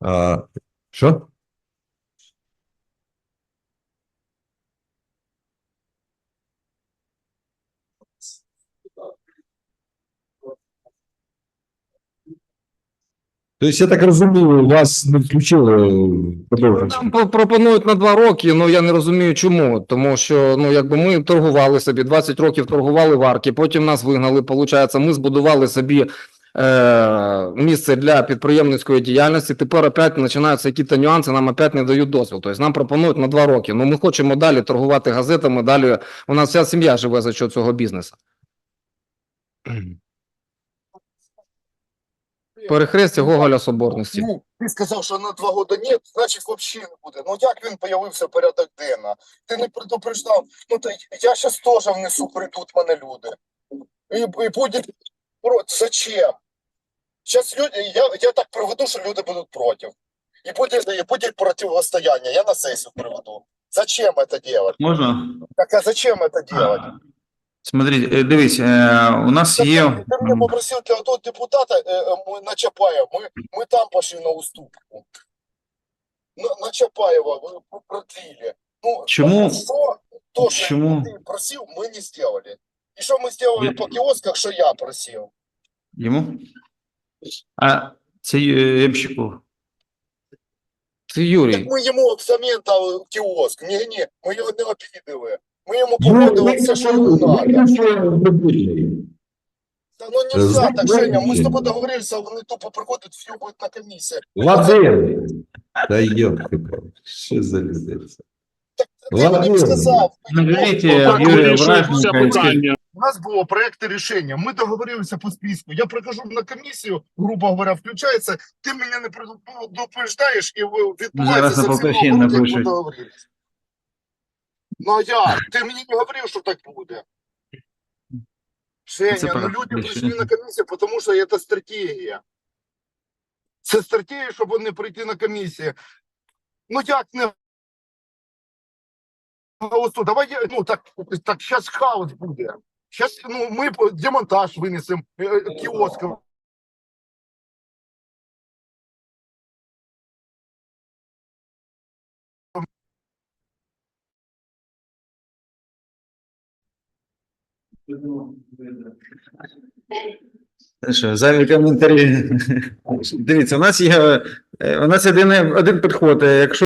А, що? Тобто, я так розумію, вас не включили продовження. Нам по- пропонують на два роки, ну я не розумію чому. Тому що ну якби ми торгували собі 20 років торгували в арки, потім нас вигнали. Получається, ми збудували собі місце для підприємницької діяльності. Тепер опять починаються якісь нюанси, нам опять не дають дозвіл. Тобто нам пропонують на два роки. Ну ми хочемо далі торгувати газетами. Далі у нас вся сім'я живе за що цього бізнесу. Перехрестя Гоголя Соборності. Ну, ти сказав, що на два роки ні, значить взагалі не буде. Ну як він появився порядок денна? Ти не предупреждав. Ну то я зараз теж внесу, прийдуть мене люди. І, і про зачем? Зараз люди, я, я так приведу, що люди будуть проти. І буде, і буде противостояння. Я на сесію приведу. Зачем это делать? Можна? Так а зачем это делать? Смотрите, е, дивись, е, у нас Ти, є. ти мене попросив для того депутата е, ми на Чапаєва, ми, ми там пошли на уступку. На, на Чапаєва продлили. Ну, Чому? Що, то, що Чому? ти просив, ми не сделали. І що ми сделали Я- по кіосках, що я просив? Йому? А це е, Ямщиков. Це Юрій. Так ми йому взамін дали кіоск. Ні, ні, ми його не обідали. Ми йому погодили все, що йому надо. Та ну нельзя так, Женя, ми з тобою договорилися, вони тупо приходять, все буде на комісії. Владимир! Та йопки, що за людей? Так ти мені Ладно. сказав. Наберите Ну, Юрія Вирішується У нас було проекти рішення. Ми договорилися по списку. Я прихожу на комісію, грубо говоря, включається. Ти мене не предупреждаєш і відбувається ми напишуть. договорились. Ну а як? Ти мені не говорив, що так буде. Женя, ну люди прийшли на комісію, тому що це стратегія. Це стратегія, щоб не прийти на комісію. Ну як не голосу? Давай, ну так, так зараз хаос буде. Сейчас, ну, мы по- демонтаж вынесем э, киосков. Що, зайві коментарі. Дивіться, у нас є, е, у нас єдиний один підход. е, Якщо